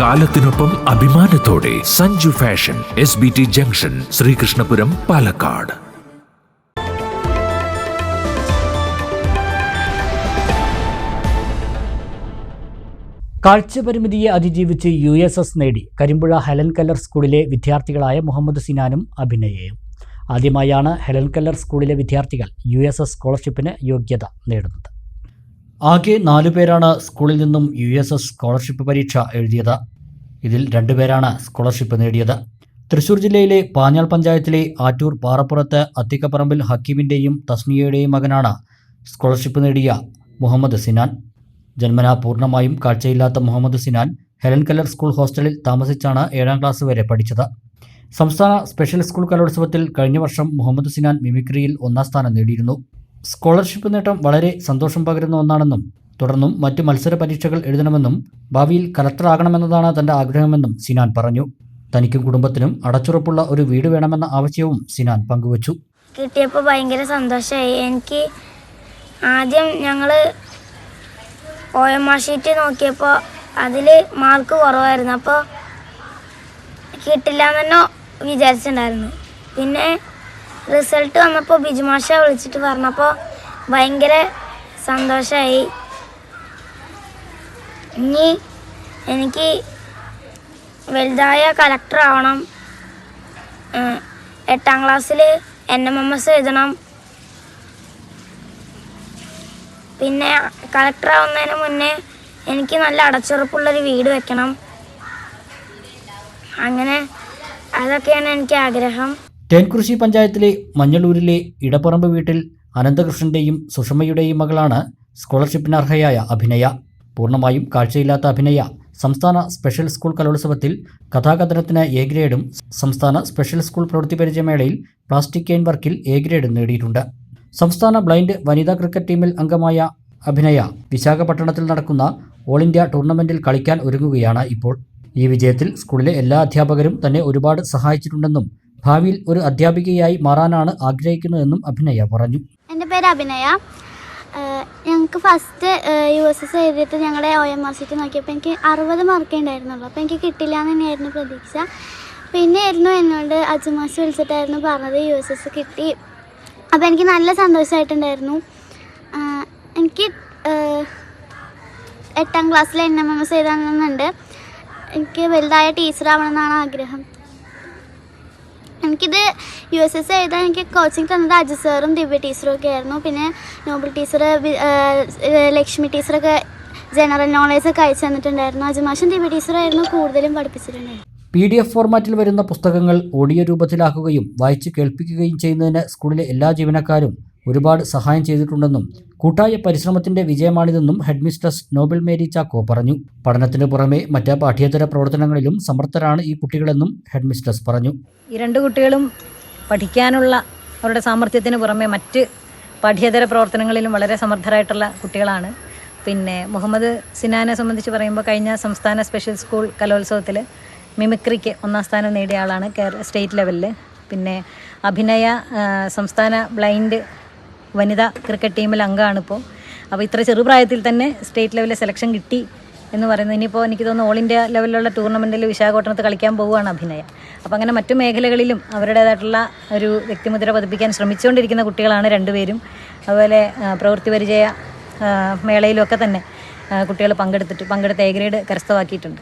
കാലത്തിനൊപ്പം അഭിമാനത്തോടെ Sanju fashion S B T junction Sreekrishnapuram Palakkad. കാഴ്ചപരിമിതിയെ അതിജീവിച്ച് U S S നേടി Karimpuzha Helen Keller സ്കൂളിലെ വിദ്യാർത്ഥികളായ മുഹമ്മദ് സിനാനും അഭിനയയും. ആദ്യമായാണ് ഹെലൻ കല്ലർ സ്കൂളിലെ വിദ്യാർത്ഥികൾ യു എസ് എസ് സ്കോളർഷിപ്പിന് യോഗ്യത നേടുന്നത്. ആകെ നാലു പേരാണ് സ്കൂളിൽ നിന്നും യു എസ് എസ് സ്കോളർഷിപ്പ് പരീക്ഷ എഴുതിയത്. ഇതിൽ രണ്ടുപേരാണ് സ്കോളർഷിപ്പ് നേടിയത്. തൃശൂർ ജില്ലയിലെ പാഞ്ഞാൾ പഞ്ചായത്തിലെ ആറ്റൂർ പാറപ്പുറത്ത് അത്തിക്കപ്പറമ്പിൽ ഹക്കീമിന്റെയും തസ്മിയയുടെയും മകനാണ് സ്കോളർഷിപ്പ് നേടിയ മുഹമ്മദ് സിനാൻ. ജന്മനാ പൂർണമായും കാഴ്ചയില്ലാത്ത Muhammad Sinan Helen Keller school ഹോസ്റ്റലിൽ താമസിച്ചാണ് ഏഴാം ക്ലാസ് വരെ പഠിച്ചത്. സംസ്ഥാന സ്പെഷ്യൽ സ്കൂൾ കലോത്സവത്തിൽ കഴിഞ്ഞ വർഷം മുഹമ്മദ് സിനാൻ മിമിക്രിയിൽ ഒന്നാം സ്ഥാനം നേടിയിരുന്നു. സ്കോളർഷിപ്പ് നേട്ടം വളരെ സന്തോഷം പകരുന്ന ഒന്നാണെന്നും തുടർന്നും മറ്റ് മത്സര പരീക്ഷകൾ എഴുതണമെന്നും ഭാവിയിൽ കലക്ടറാകണമെന്നതാണ് തന്റെ ആഗ്രഹമെന്നും സിനാൻ പറഞ്ഞു. തനിക്കും കുടുംബത്തിനും അടച്ചുറപ്പുള്ള ഒരു വീട് വേണമെന്ന ആവശ്യവും സിനാൻ പങ്കുവച്ചു. കിട്ടിയപ്പോൾ ഭയങ്കര സന്തോഷമായി. എനിക്ക് ആദ്യം ഞങ്ങൾ ഒ എം ആർ ഷീറ്റ് നോക്കിയപ്പോൾ അതിൽ മാർക്ക് കുറവായിരുന്നു. അപ്പോൾ കിട്ടില്ല എന്ന് വിചാരിച്ചിട്ടുണ്ടായിരുന്നു. പിന്നെ റിസൾട്ട് വന്നപ്പോൾ ബിജുമാഷ വിളിച്ചിട്ട് പറഞ്ഞപ്പോൾ ഭയങ്കര സന്തോഷമായി. ഇനി എനിക്ക് വലുതായ കലക്ടർ ആവണം. എട്ടാം ക്ലാസ്സിൽ എൻ എം എം എസ് എഴുതണം. പിന്നെ കലക്ടർ ആവുന്നതിന് മുന്നേ എനിക്ക് നല്ല അടച്ചുറപ്പുള്ളൊരു വീട് വെക്കണം. അങ്ങനെ അതൊക്കെയാണ് എനിക്ക് ആഗ്രഹം. തേൻകൃഷി പഞ്ചായത്തിലെ മഞ്ഞളൂരിലെ ഇടപ്പറമ്പ് വീട്ടിൽ അനന്തകൃഷ്ണന്റെയും സുഷമയുടെയും മകളാണ് സ്കോളർഷിപ്പിന് അർഹയായ അഭിനയ. പൂർണമായും കാഴ്ചയില്ലാത്ത അഭിനയ സംസ്ഥാന സ്പെഷ്യൽ സ്കൂൾ കലോത്സവത്തിൽ കഥാകഥനത്തിന് എ ഗ്രേഡും സംസ്ഥാന സ്പെഷ്യൽ സ്കൂൾ പ്രവൃത്തി പരിചയമേളയിൽ പ്ലാസ്റ്റിക് കെയിൻ വർക്കിൽ എ ഗ്രേഡും നേടിയിട്ടുണ്ട്. സംസ്ഥാന ബ്ലൈൻഡ് വനിതാ ക്രിക്കറ്റ് ടീമിൽ അംഗമായ അഭിനയ വിശാഖപട്ടണത്തിൽ നടക്കുന്ന ഓൾ ഇന്ത്യ ടൂർണമെന്റിൽ കളിക്കാൻ ഒരുങ്ങുകയാണ് ഇപ്പോൾ. ഈ വിജയത്തിൽ സ്കൂളിലെ എല്ലാ അധ്യാപകരും തന്നെ ഒരുപാട് സഹായിച്ചിട്ടുണ്ടെന്നും ഭാവിയിൽ ഒരു അധ്യാപികയായി മാറാനാണ് ആഗ്രഹിക്കുന്നതെന്നും അഭിനയ പറഞ്ഞു. എന്റെ പേര് അഭിനയ. ഞങ്ങൾക്ക് ഫസ്റ്റ് യു എസ് എസ് എഴുതിയിട്ട് ഞങ്ങളുടെ ഒ എം ആർ സിക്ക് നോക്കിയപ്പോൾ എനിക്ക് അറുപത് മാർക്കേ ഉണ്ടായിരുന്നുള്ളൂ. അപ്പോൾ എനിക്ക് കിട്ടില്ല എന്ന് തന്നെയായിരുന്നു പ്രതീക്ഷ. പിന്നെ ആയിരുന്നു എന്നോട് അജുമാസ് വിളിച്ചിട്ടായിരുന്നു പറഞ്ഞത് യു എസ് എസ് കിട്ടി. അപ്പോൾ എനിക്ക് നല്ല സന്തോഷമായിട്ടുണ്ടായിരുന്നു എനിക്ക് എട്ടാം ക്ലാസ്സിൽ എൻ എം എം എസ് എഴുതാനുണ്ട് എനിക്ക് വലുതായ ടീച്ചറാവണമെന്നാണ് ആഗ്രഹം. എനിക്കിത് യു എസ് എസ് എഴുതാൻ എനിക്ക് കോച്ചിങ് തന്നത് അജു സാറും ദിവ്യ ടീച്ചറും ഒക്കെ ആയിരുന്നു. പിന്നെ നോബൽ ടീച്ചർ ലക്ഷ്മി ടീച്ചറൊക്കെ ജനറൽ നോളേജ് ഒക്കെ അയച്ചു തന്നിട്ടുണ്ടായിരുന്നു. അജുമാഷും ദിവ്യ ടീച്ചറായിരുന്നു കൂടുതലും പഠിപ്പിച്ചിട്ടുണ്ടായിരുന്നു പി ഡി എഫ് ഫോർമാറ്റിൽ വരുന്ന പുസ്തകങ്ങൾ ഓഡിയോ രൂപത്തിലാക്കുകയും വായിച്ച് കേൾപ്പിക്കുകയും ചെയ്യുന്നതിന് സ്കൂളിലെ എല്ലാ ജീവനക്കാരും ഒരുപാട് സഹായം ചെയ്തിട്ടുണ്ടെന്നും കൂട്ടായ പരിശ്രമത്തിന്റെ വിജയമാണിതെന്നും ഹെഡ്മിസ്ട്രസ് നോബൽ മേരി ചാക്കോ പറഞ്ഞു. പഠനത്തിന് പുറമെ മറ്റ് പാഠ്യേതര പ്രവർത്തനങ്ങളിലും സമർത്ഥരാണ് ഈ കുട്ടികളെന്നും ഹെഡ്മിസ്ട്രസ് പറഞ്ഞു. ഈ രണ്ട് കുട്ടികളും പഠിക്കാനുള്ള അവരുടെ സാമർഥ്യത്തിന് പുറമെ മറ്റ് പാഠ്യേതര പ്രവർത്തനങ്ങളിലും വളരെ സമർത്ഥരായിട്ടുള്ള കുട്ടികളാണ്. പിന്നെ മുഹമ്മദ് സിനാനെ സംബന്ധിച്ച് പറയുമ്പോൾ കഴിഞ്ഞ സംസ്ഥാന സ്പെഷ്യൽ സ്കൂൾ കലോത്സവത്തിൽ മിമിക്രിക്ക് ഒന്നാം സ്ഥാനം നേടിയ ആളാണ് കേരള സ്റ്റേറ്റ് ലെവലിൽ പിന്നെ അഭിനയ സംസ്ഥാന ബ്ലൈൻഡ് വനിതാ ക്രിക്കറ്റ് ടീമിൽ അംഗമാണ് ഇപ്പോൾ അപ്പോൾ ഇത്ര ചെറുപ്രായത്തിൽ തന്നെ സ്റ്റേറ്റ് ലെവലിൽ സെലക്ഷൻ കിട്ടി എന്ന് പറയുന്നത് ഇനിയിപ്പോൾ എനിക്ക് തോന്നുന്നു ഓൾ ഇന്ത്യ ലെവലിലുള്ള ടൂർണമെന്റിൽ വിശാഖപട്ടണത്ത് കളിക്കാൻ പോവുകയാണ് അഭിനയ. അപ്പോൾ അങ്ങനെ മറ്റു മേഖലകളിലും അവരുടേതായിട്ടുള്ള ഒരു വ്യക്തിമുദ്ര പതിപ്പിക്കാൻ ശ്രമിച്ചുകൊണ്ടിരിക്കുന്ന കുട്ടികളാണ് രണ്ടുപേരും. അതുപോലെ പ്രവൃത്തി പരിചയ മേളയിലുമൊക്കെ തന്നെ കുട്ടികൾ പങ്കെടുത്തിട്ട് പങ്കെടുത്ത് എ ഗ്രേഡ് കരസ്ഥമാക്കിയിട്ടുണ്ട്.